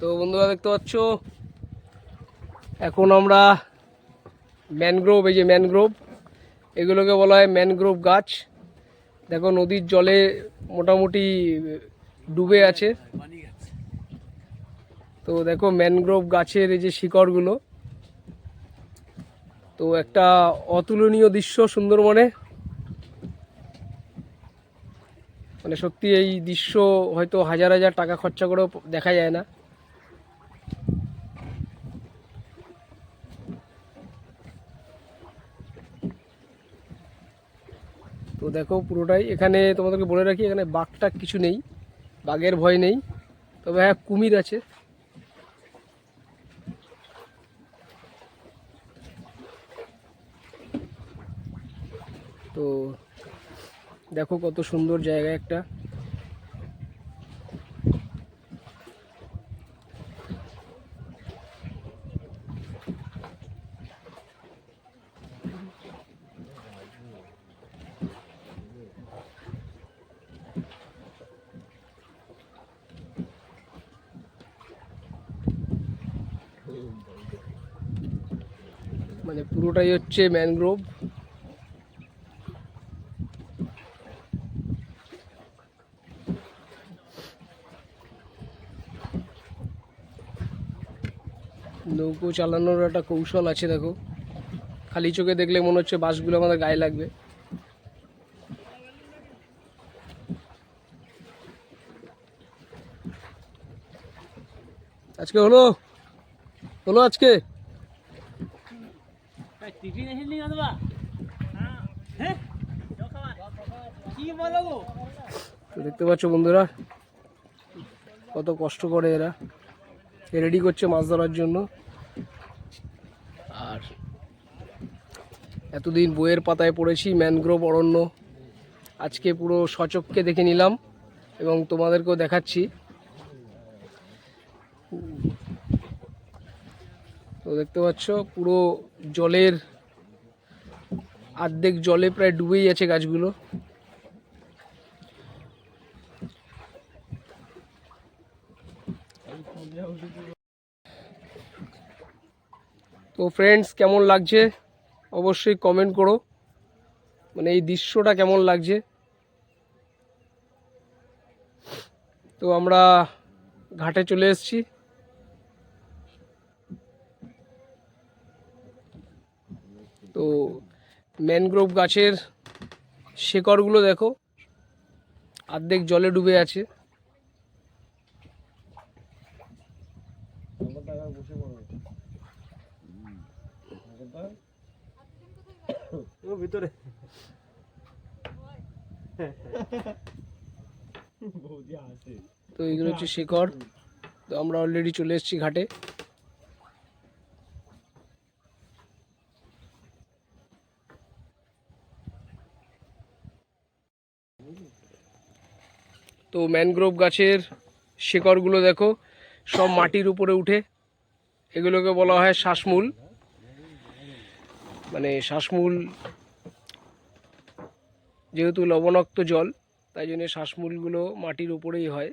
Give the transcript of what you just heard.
তো বন্ধুরা দেখতে পাচ্ছ, এখন আমরা ম্যানগ্রোভ এই যে ম্যানগ্রোভ এগুলোকে বলা হয় ম্যানগ্রোভ গাছ। দেখো, নদীর জলে মোটামুটি ডুবে আছে। তো দেখো ম্যানগ্রোভ গাছের এই যে শিকড়গুলো। তো একটা অতুলনীয় দৃশ্য সুন্দরবনে। মানে সত্যি এই দৃশ্য হয়তো হাজার হাজার টাকা খরচা করেও দেখা যায় না। তো দেখো পুরোটাই এখানে তোমাদেরকে বলে রাখি, এখানে বাঘটা কিছু নেই, বাঘের ভয় নেই। তবে হ্যাঁ কুমির আছে। তো দেখো কত সুন্দর জায়গা একটা। মানে পুরোটাই হচ্ছে ম্যানগ্রোভ নৌকো চালানোর একটা কৌশল আছে, দেখো। খালি চোখে দেখলে মনে হচ্ছে বাসগুলো আমাদের গায়ে লাগবে। আজকে হলো? হলো আজকে? তো দেখতে পাচ্ছ বন্ধুরা, কত কষ্ট করে এরা। রেডি করছে মাছ ধরার জন্য। আর এতদিন বইয়ের পাতায় পড়েছি ম্যানগ্রোভ অরণ্য। আজকে পুরো সচককে দেখে নিলাম এবং তোমাদেরকেও দেখাচ্ছি। তো দেখতে পাচ্ছ, পুরো জলের আর্ধেক জলে প্রায় ডুবেই আছে গাছগুলো। তো ফ্রেন্ডস কেমন লাগছে? অবশ্যই কমেন্ট করো। মানে এই দৃশ্যটা কেমন লাগছে? তো আমরা ঘাটে চলে এসেছি। তো ম্যানগ্রোভ গাছের শেকড়গুলো দেখো অর্ধেক জলে ডুবে আছে। ও ভিতরে। তো এগুলো হচ্ছে শেকড়। তো আমরা অলরেডি চলে এসেছি ঘাটে। তো ম্যানগ্রোভ গাছের শেকড়গুলো দেখো, সব মাটির উপরে উঠে, এগুলোকে বলা হয় শ্বাসমূল। মানে শ্বাসমূল যেহেতু লবণাক্ত জল, তাই জন্য শ্বাসমূলগুলো মাটির উপরেই হয়।